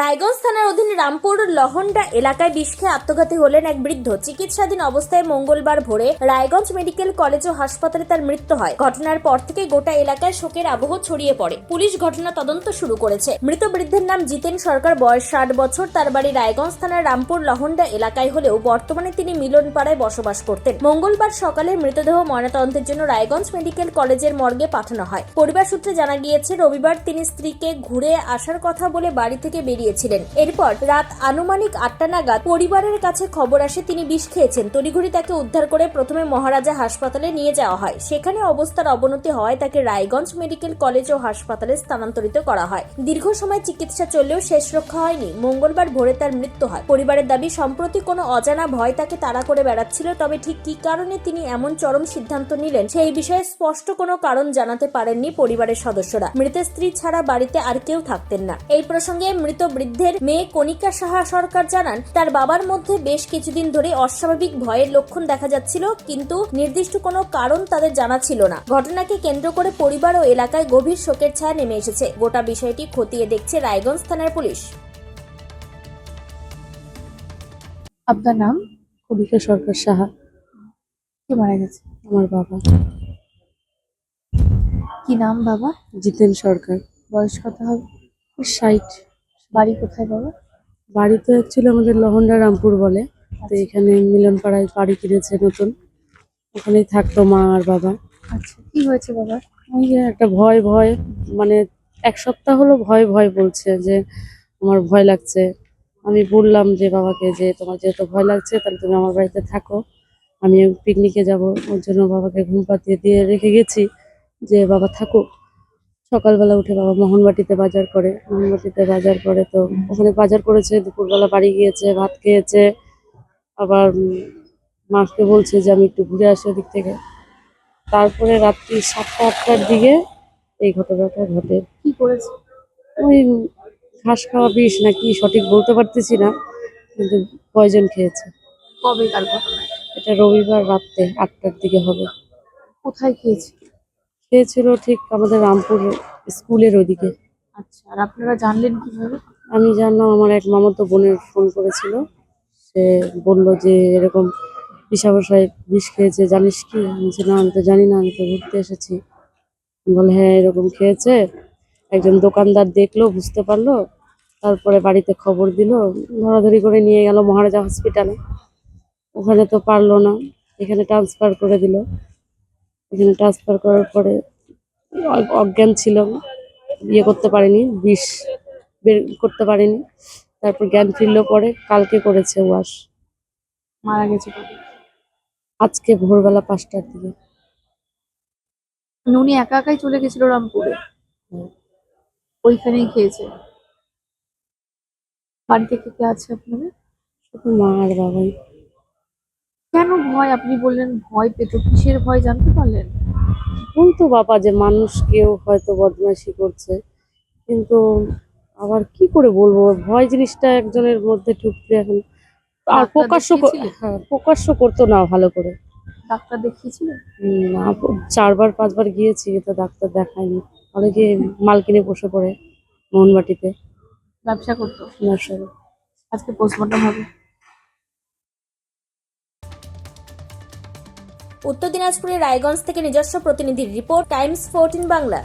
রায়গঞ্জ থানার অধীন রামপুর লহন্ডা এলাকায় বিষ খেয়ে আত্মঘাতী হলেন এক বৃদ্ধ। চিকিৎসাধীন অবস্থায় মঙ্গলবার ভোরে রায়গঞ্জ মেডিকেল কলেজ ও হাসপাতালে তার মৃত্যু হয়। ঘটনার পর থেকে গোটা এলাকায় শোকের আবহ ছড়িয়ে পড়ে। পুলিশ ঘটনা তদন্ত শুরু করেছে। মৃত বৃদ্ধের নাম জিতেন সরকার, বয়স ষাট বছর। তার বাড়ি রায়গঞ্জ থানার রামপুর লহন্ডা এলাকায় হলেও বর্তমানে তিনি মিলনপাড়ায় বসবাস করতেন। মঙ্গলবার সকালে মৃতদেহ ময়নাতদন্তের জন্য রায়গঞ্জ মেডিকেল কলেজের মর্গে পাঠানো হয়। পরিবার সূত্রে জানা গিয়েছে, রবিবার তিনি স্ত্রীকে ঘুরে আসার কথা বলে বাড়ি থেকে বেরিয়েছিলেন এরপর রাত আনুমানিক আটটা নাগাদ পরিবারের কাছে খবর আসে, তিনি বিষ খেয়েছেন। তড়িঘড়ি তাকে উদ্ধার করে প্রথমে মহারাজা হাসপাতালে নিয়ে যাওয়া হয়। সেখানে অবস্থার অবনতি হওয়ায় তাকে রায়গঞ্জ মেডিকেল কলেজ ও হাসপাতালে স্থানান্তরিত করা হয়। দীর্ঘ সময় চিকিৎসা চললেও শেষ রক্ষা হয়নি। মঙ্গলবার ভোরে তার মৃত্যু হয়। পরিবারের দাবি, সম্প্রতি কোনো অজানা ভয় তাকে তাড়া করে বেড়াচ্ছিল, তবে ঠিক কী কারণে তিনি এমন চরম সিদ্ধান্ত নিলেন, সেই বিষয়ে স্পষ্ট কোনো কারণ জানাতে পারেননি পরিবারের সদস্যরা। মৃতের স্ত্রী ছাড়া বাড়িতে আর কেউ থাকতেন না। এই প্রসঙ্গে মৃত বৃদ্ধের মেয়ে কণিকা সাহা সরকার জানান তার বাবার মধ্যে বেশ কিছুদিন ধরে অস্বাভাবিক ভয়ের লক্ষণ দেখা যাচ্ছিল কিন্তু নির্দিষ্ট কোনো কারণ তাদের জানা ছিল না। ঘটনাকে কেন্দ্র করে পরিবার ও এলাকায় গভীর শোকের ছায়া নেমে এসেছে। গোটা বিষয়টি খতিয়ে দেখছে রায়গঞ্জ থানার পুলিশ। আপনার নাম? কবিতা সরকার সাহা। কে মারা গেছে? আমার বাবা। কি নাম বাবা? জিতেন সরকার। বয়স কত হবে? সাইট বাড়ি কোথায় বাবা বাড়ি তো অ্যাকচুয়ালি আমাদের লহন্ডা রামপুর বলে। তো এখানে মিলন পাড়ায় বাড়ি কিনেছে নতুন। ওখানেই থাকতো মা আর বাবা। আচ্ছা কি হয়েছে বাবা? ওই যে একটা ভয় ভয় মানে এক সপ্তাহ হলো ভয় ভয় বলছে যে আমার ভয় লাগছে। আমি বললাম যে বাবাকে যে তোমার যেহেতু ভয় লাগছে তাহলে তুমি আমার বাড়িতে থাকো। আমি পিকনিকে যাব। ওর জন্য বাবাকে ঘুম পাতিয়ে দিয়ে রেখে গেছি যে বাবা থাকুক। সকালবেলা উঠে বাবা মোহনবাটিতে বাজার করে মোহনবাটিতে বাজার করে তো ওখানে বাজার করেছে দুপুরবেলা বাড়ি গিয়েছে ভাত খেয়েছে আবার মাকে বলছে যে আমি একটু ঘুরে আসি ওদিক থেকে। তারপরে রাত্রি সাতটা আটটার দিকে এই ঘটনাটা ঘটে। কি করেছে? ওই ঘাস খাওয়া বিষ নাকি সঠিক বলতে পারতেছি না কিন্তু পয়জন খেয়েছে। কবে কার ঘটনা? এটা রবিবার রাত্রে আটটার দিকে হবে। কোথায় খেয়েছে? খেয়েছিল ঠিক আমাদের রামপুর স্কুলের ওইদিকে। আচ্ছা আর আপনারা জানলেন কীভাবে? আমি জানলাম আমার এক মামাতো বোনের ফোন করেছিল। সে বলল যে এরকম পিসাবসায় বিষ খেয়েছে জানিস কি? আমি বলছি, না আমি তো জানি না আমি তো ঘুরতে এসেছি। বলে হ্যাঁ এরকম খেয়েছে। একজন দোকানদার দেখল বুঝতে পারল। তারপরে বাড়িতে খবর দিল ধরাধরি করে নিয়ে গেল মহারাজা হসপিটালে। ওখানে তো পারল না এখানে ট্রান্সফার করে দিল। এখানে ট্রান্সফার করার পরে অজ্ঞান ছিল ইয়ে করতে পারেনি বিষ বের করতে পারেনি। তারপর জ্ঞান ফিরলো পরে কালকে করেছে ওয়াশ মারা গেছে আজকে ভোরবেলা পাঁচটার দিকে। মানে উনি একা একাই চলে গেছিল রামপুরে? ওইখানেই খেয়েছে? বাড়িতে কে কে আছে আপনাদের? শুধু মা আর বাবাই। কেন ভয়? আপনি বললেন ভয় পেত। কিসের ভয় জানতে পারলেন? বলতো বাবা যে মানুষ কেউ হয়তো বদমাইশি করছে। কিন্তু আবার কি করে বলব? ভয় জিনিসটা একজনের মধ্যে ঢুকতে এখন আর প্রকাশ্য দেখিয়েছিলে? হ্যাঁ প্রকাশ্য করতো না ভালো করে। ডাক্তার দেখিয়েছিলেন উম, না চারবার পাঁচবার গিয়েছি তো ডাক্তার দেখায়নি। অনেকে মাল কিনে বসে পড়ে মোহনবাটিতে। ব্যবসা করতো? নার্সারি আজকে পোস্টমর্টম হবে। উত্তর দিনাজপুরের রায়গঞ্জ থেকে নিজস্ব প্রতিনিধির রিপোর্ট টাইমস ফোরটিন বাংলা।